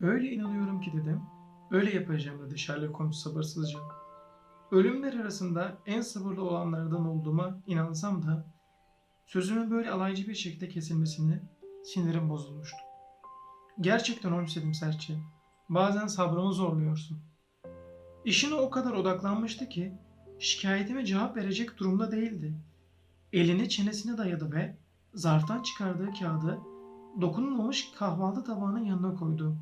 Öyle inanıyorum ki dedim. Öyle yapacağım dedi Sherlock Holmes sabırsızca. Ölümler arasında en sabırlı olanlardan olduğuma inansam da sözümün böyle alaycı bir şekilde kesilmesine sinirim bozulmuştu. Gerçekten Holmes dedim sertçe. Bazen sabrımı zorluyorsun. İşine o kadar odaklanmıştı ki şikayetime cevap verecek durumda değildi. Elini çenesine dayadı ve zarftan çıkardığı kağıdı dokunulmamış kahvaltı tabağının yanına koydu.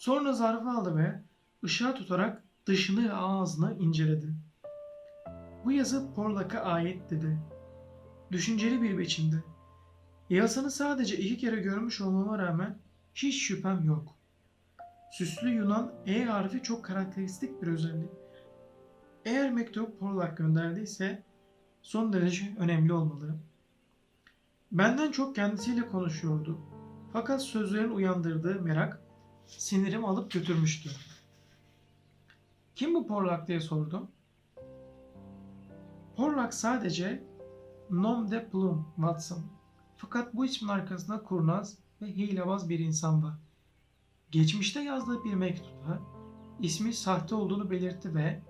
Sonra zarfı aldı ve ışığa tutarak dışını ve ağzını inceledi. Bu yazı Porlak'a ait dedi. Düşünceli bir biçimde. Yazısını sadece iki kere görmüş olmama rağmen hiç şüphem yok. Süslü Yunan E harfi çok karakteristik bir özellik. Eğer mektup Porlak gönderdiyse son derece önemli olmalı. Benden çok kendisiyle konuşuyordu. Fakat sözlerin uyandırdığı merak sinirim alıp götürmüştü. Kim bu Porlak diye sordum. Porlak sadece nom de plume Watson. Fakat bu ismin arkasında kurnaz ve hilebaz bir insan var. Geçmişte yazdığı bir mektupta ismi sahte olduğunu belirtti ve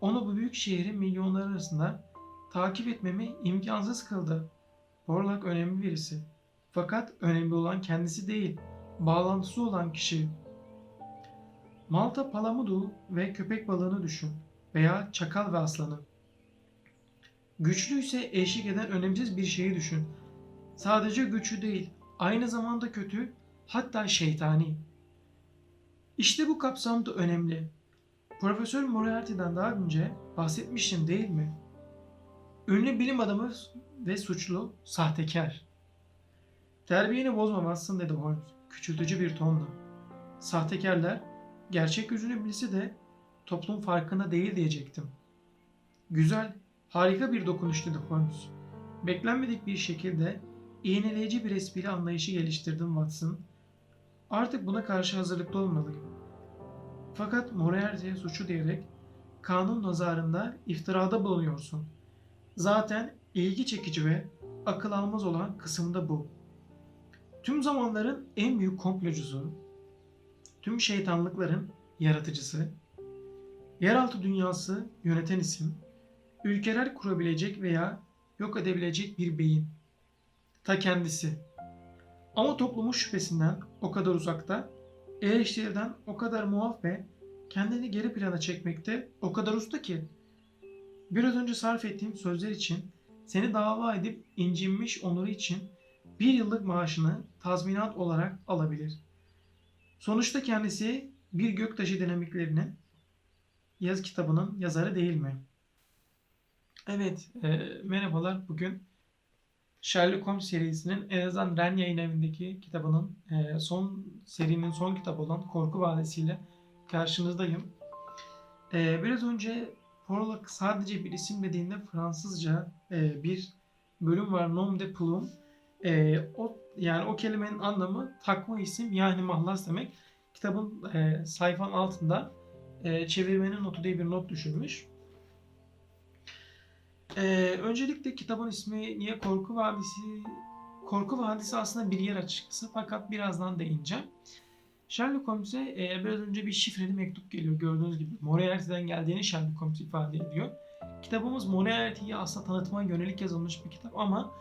onu bu büyük şehrin milyonları arasında takip etmemi imkansız kıldı. Porlak önemli birisi. Fakat önemli olan kendisi değil, bağlantısı olan kişi. Malta palamudu ve köpek balığını düşün veya çakal ve aslanı. Güçlüyse eşlik eden önemsiz bir şeyi düşün. Sadece güçlü değil, aynı zamanda kötü, hatta şeytani. İşte bu kapsam da önemli. Profesör Moriarty'den daha önce bahsetmiştim değil mi? Ünlü bilim adamı ve suçlu, sahtekar. Terbiyeni bozmamazsın dedi Holmes küçültücü bir tonla. Sahtekarlar gerçek yüzünü bilse de toplum farkında değil diyecektim. Güzel, harika bir dokunuş dedi Holmes. Beklenmedik bir şekilde iğneleyici bir espri anlayışı geliştirdim Watson. Artık buna karşı hazırlıklı olmalıyım. Fakat Moriarty'ye suçu diyerek kanun nazarında iftirada bulunuyorsun. Zaten ilgi çekici ve akıl almaz olan kısım da bu. Tüm zamanların en büyük komplocusu, tüm şeytanlıkların yaratıcısı, yeraltı dünyası yöneten isim, ülkeler kurabilecek veya yok edebilecek bir beyin. Ta kendisi. Ama toplumun şüphesinden o kadar uzakta, eleştiriden o kadar muaf ve kendini geri plana çekmekte o kadar usta ki. Biraz önce sarf ettiğim sözler için seni dava edip incinmiş onuru için bir yıllık maaşını tazminat olarak alabilir. Sonuçta kendisi bir göktaşı dinamiklerinin yaz kitabının yazarı değil mi? Evet, e, merhabalar. Bugün Sherlock Holmes serisinin en azından Ren yayın evindeki kitabının e, son serinin son kitabı olan Korku Vadisi ile karşınızdayım. E, biraz önce Porlock sadece bir isim dediğinde Fransızca e, bir bölüm var Nom de Plume. E, o yani o kelimenin anlamı takma isim yani mahlas demek. Kitabın e, sayfanın altında e, çevirmenin notu diye bir not düşürmüş. E, öncelikle kitabın ismi niye Korku Vadisi? Korku Vadisi aslında bir yer açıkçası fakat birazdan değineceğim. Sherlock Holmes'e e, biraz önce bir şifreli mektup geliyor gördüğünüz gibi. Moriarty'den geldiğini Sherlock Holmes ifade ediyor. Kitabımız Moriarty'yi aslında tanıtmaya yönelik yazılmış bir kitap ama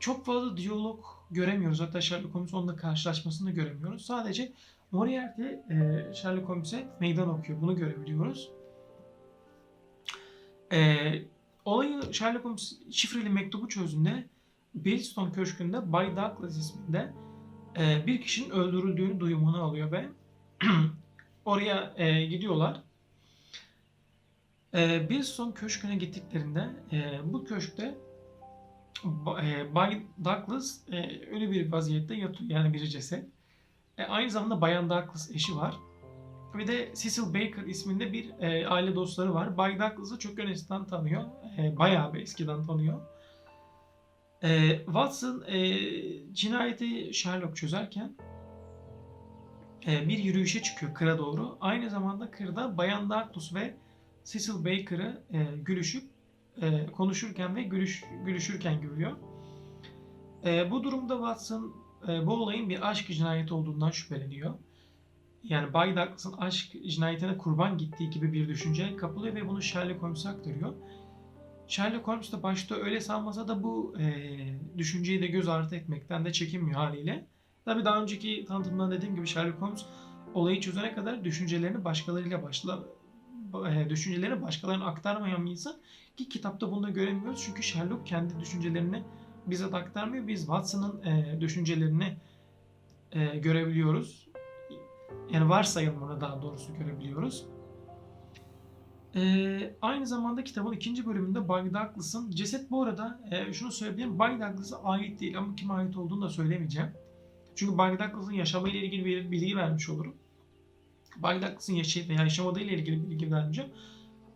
çok fazla diyalog göremiyoruz. Hatta Sherlock Holmes onunla karşılaşmasını göremiyoruz. Sadece Moriarty e, Sherlock Holmes'e meydan okuyor. Bunu görebiliyoruz. E, olayı Sherlock Holmes şifreli mektubu çözdüğünde Billstone Köşkü'nde Bay Douglas isminde e, bir kişinin öldürüldüğünü duyumunu alıyor ve oraya e, gidiyorlar. E, Billstone Köşkü'ne gittiklerinde e, bu köşkte Bay Douglas e, ölü bir vaziyette yatıyor yani bir ceset. E, aynı zamanda Bayan Douglas eşi var. Bir de Cecil Baker isminde bir e, aile dostları var. Bay Douglas'ı çok öncesinden tanıyor. E, bayağı bir eskiden tanıyor. E, Watson e, cinayeti Sherlock çözerken e, bir yürüyüşe çıkıyor kıra doğru. Aynı zamanda kırda Bayan Douglas ve Cecil Baker'ı e, gülüşüp e, konuşurken ve gülüş, gülüşürken görüyor. E, bu durumda Watson e, bu olayın bir aşk cinayeti olduğundan şüpheleniyor. Yani Bay Douglas'ın aşk cinayetine kurban gittiği gibi bir düşünceye kapılıyor ve bunu Sherlock Holmes'a aktarıyor. Sherlock Holmes da başta öyle sanmasa da bu e, düşünceyi de göz ardı etmekten de çekinmiyor haliyle. Tabii daha önceki tanıtımda dediğim gibi Sherlock Holmes olayı çözene kadar düşüncelerini başkalarıyla başla düşüncelerini başkalarına aktarmayan bir insan ki kitapta bunu da göremiyoruz çünkü Sherlock kendi düşüncelerini bize de aktarmıyor. Biz Watson'ın e, düşüncelerini e, görebiliyoruz. Yani varsayımını daha doğrusu görebiliyoruz. E, aynı zamanda kitabın ikinci bölümünde Bay Douglas'ın ceset bu arada e, şunu söyleyebilirim Bay Douglas'a ait değil ama kime ait olduğunu da söylemeyeceğim. Çünkü Bay Douglas'ın yaşamıyla ilgili bir bilgi vermiş olurum. Bay Douglas'ın yaşayıp veya yaşamadığıyla ilgili bilgi vermeyeceğim.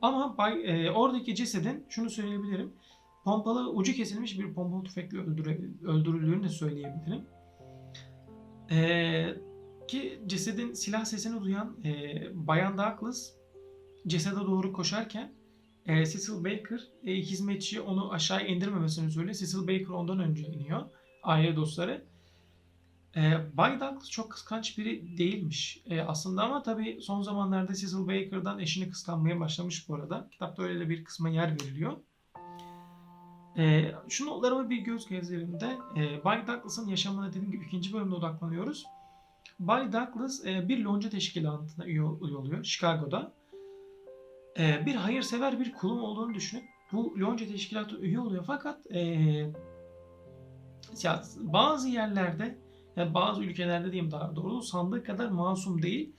Ama Bay, e, oradaki cesedin şunu söyleyebilirim. Pompalı ucu kesilmiş bir pompalı tüfekle öldürüldüğünü de söyleyebilirim. E, ki cesedin silah sesini duyan e, Bayan Douglas cesede doğru koşarken e, Cecil Baker e, hizmetçi onu aşağı indirmemesini söylüyor. Cecil Baker ondan önce iniyor. Aile dostları. E, Bay Douglas çok kıskanç biri değilmiş e, aslında ama tabii son zamanlarda Cecil Baker'dan eşini kıskanmaya başlamış bu arada. Kitapta öyle bir kısma yer veriliyor. E, şu notlarıma bir göz gezdiğimde e, Bay Douglas'ın yaşamına dediğim gibi ikinci bölümde odaklanıyoruz. Bay Douglas e, bir lonca teşkilatına üye oluyor Chicago'da. E, bir hayırsever bir kulum olduğunu düşünüp bu lonca teşkilatı üye oluyor fakat e, ya bazı yerlerde yani bazı ülkelerde diyeyim daha doğru sandığı kadar masum değil.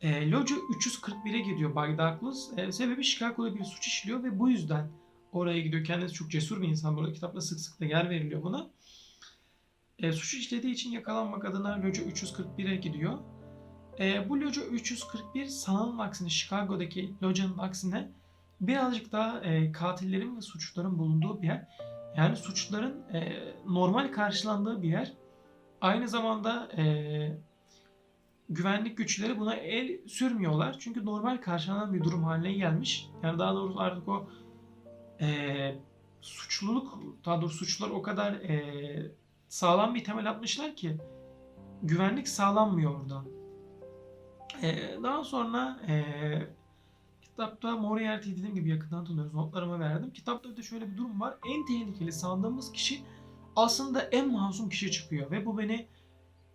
E, Loca 341'e gidiyor Bay Douglas. E, sebebi Chicago'da bir suç işliyor ve bu yüzden oraya gidiyor. Kendisi çok cesur bir insan. Burada kitapta sık sık da yer veriliyor buna. E, suç işlediği için yakalanmak adına Loca 341'e gidiyor. E, bu Loca 341 sanalın aksine Chicago'daki Loca'nın aksine birazcık daha e, katillerin ve suçluların bulunduğu bir yer. Yani suçların e, normal karşılandığı bir yer. Aynı zamanda e, güvenlik güçleri buna el sürmüyorlar. Çünkü normal karşılanan bir durum haline gelmiş. Yani daha doğrusu artık o e, suçluluk, daha doğrusu suçlular o kadar e, sağlam bir temel atmışlar ki güvenlik sağlanmıyor orada. E, daha sonra e, kitapta Moriarty dediğim gibi yakından tanıyoruz. Notlarımı verdim. Kitapta da şöyle bir durum var. En tehlikeli sandığımız kişi aslında en masum kişi çıkıyor ve bu beni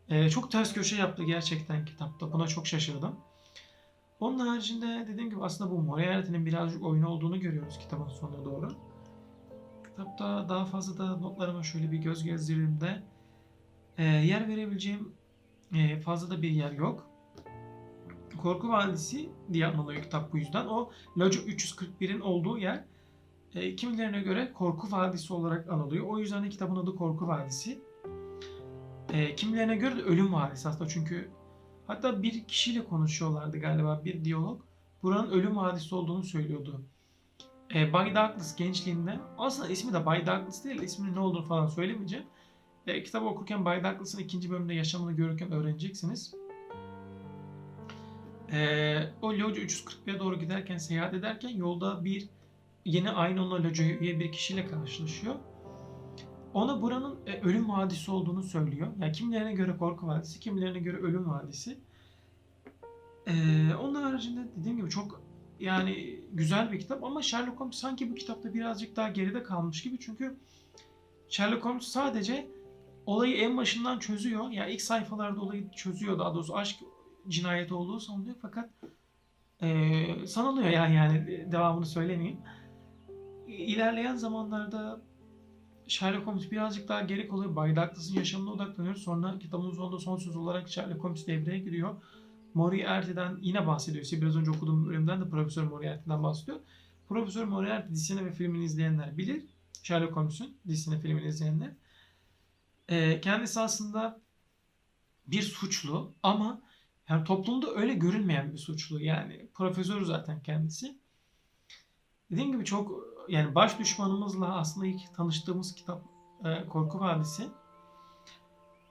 e, çok ters köşe yaptı gerçekten kitapta. Buna çok şaşırdım. Onun haricinde dediğim gibi aslında bu Moriarty'nin birazcık oyunu olduğunu görüyoruz kitabın sonuna doğru. Kitapta daha fazla da notlarıma şöyle bir göz gezdirdiğimde e, yer verebileceğim e, fazla da bir yer yok. Korku Vadisi diye anılıyor kitap bu yüzden. O Loca 341'in olduğu yer e, kimilerine göre Korku Vadisi olarak anılıyor. O yüzden de kitabın adı Korku Vadisi. E, kimilerine göre de Ölüm Vadisi aslında çünkü hatta bir kişiyle konuşuyorlardı galiba bir diyalog. Buranın Ölüm Vadisi olduğunu söylüyordu. E, Bay Douglas gençliğinde aslında ismi de Bay Douglas değil isminin ne olduğunu falan söylemeyeceğim. E, kitabı okurken Bay Douglas'ın ikinci bölümde yaşamını görürken öğreneceksiniz. E, o Loca 341'e doğru giderken, seyahat ederken yolda bir yine aynı Loca'ya üye bir kişiyle karşılaşıyor. Ona buranın e, ölüm vadisi olduğunu söylüyor. Yani kimilerine göre korku vadisi, kimilerine göre ölüm vadisi. Ee, onun haricinde dediğim gibi çok yani güzel bir kitap ama Sherlock Holmes sanki bu kitapta birazcık daha geride kalmış gibi çünkü Sherlock Holmes sadece olayı en başından çözüyor. Yani ilk sayfalarda olayı çözüyor daha doğrusu aşk cinayeti olduğu sanılıyor fakat e, sanılıyor yani yani devamını söylemeyeyim. İlerleyen zamanlarda Sherlock Holmes birazcık daha geri kalıyor. Bay Douglas'ın yaşamına odaklanıyor. Sonra kitabın sonunda son söz olarak Sherlock Holmes devreye giriyor. Moriarty'den yine bahsediyor. İşte biraz önce okuduğum bölümden de Profesör Moriarty'den bahsediyor. Profesör Moriarty dizisini ve filmini izleyenler bilir. Sherlock Holmes'un dizisini filmini izleyenler. Ee, kendisi aslında bir suçlu ama yani toplumda öyle görünmeyen bir suçlu. Yani profesör zaten kendisi. Dediğim gibi çok yani baş düşmanımızla aslında ilk tanıştığımız kitap e, Korku Vadisi.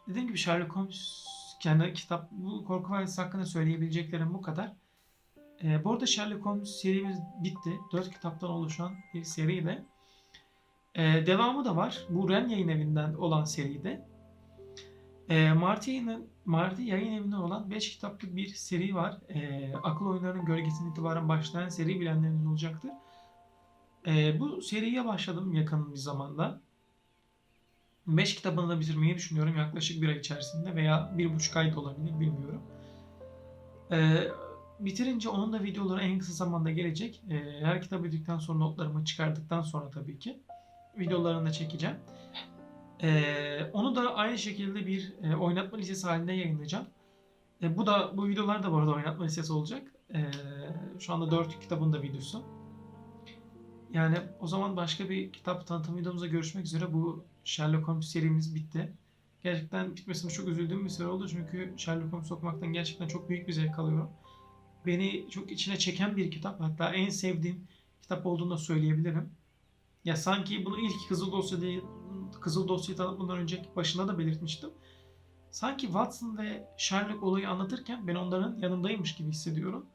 Dediğim gibi Sherlock Holmes kendi kitap bu Korku Vadisi hakkında söyleyebileceklerim bu kadar. E, bu arada Sherlock Holmes serimiz bitti. Dört kitaptan oluşan bir seriyle. E, devamı da var. Bu Ren yayın evinden olan seride. Ee, Marty, yayın, Marty yayın evinden olan 5 kitaplık bir seri var. Ee, akıl oyunlarının gölgesinden itibaren başlayan seri bilenlerinin olacaktır. Ee, bu seriye başladım yakın bir zamanda. 5 kitabını da bitirmeyi düşünüyorum yaklaşık bir ay içerisinde veya bir buçuk ay da olabilir bilmiyorum. Ee, bitirince onun da videoları en kısa zamanda gelecek. Ee, her kitabı bitirdikten sonra notlarımı çıkardıktan sonra tabii ki videolarını da çekeceğim. Ee, onu da aynı şekilde bir e, oynatma listesi halinde yayınlayacağım. E, bu da bu videolar da bu arada oynatma listesi olacak. Ee, şu anda 4 kitabın da videosu. Yani o zaman başka bir kitap tanıtım videomuzda görüşmek üzere. Bu Sherlock Holmes serimiz bitti. Gerçekten bitmesine çok üzüldüğüm bir seri oldu çünkü Sherlock Holmes okumaktan gerçekten çok büyük bir zevk alıyorum. Beni çok içine çeken bir kitap. Hatta en sevdiğim kitap olduğunu da söyleyebilirim. Ya sanki bunu ilk Kızıl Dosya diye Kızıl Dosya'yı tanıtmadan önce başında da belirtmiştim. Sanki Watson ve Sherlock olayı anlatırken ben onların yanındaymış gibi hissediyorum.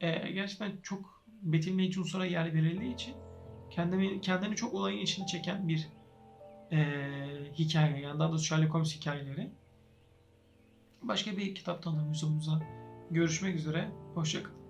Ee, gerçekten çok betimleyici unsura yer verildiği için kendimi kendini çok olayın içine çeken bir ee, hikaye yani daha doğrusu Sherlock Holmes hikayeleri. Başka bir kitap tanıtım videomuzda görüşmek üzere. Hoşçakalın.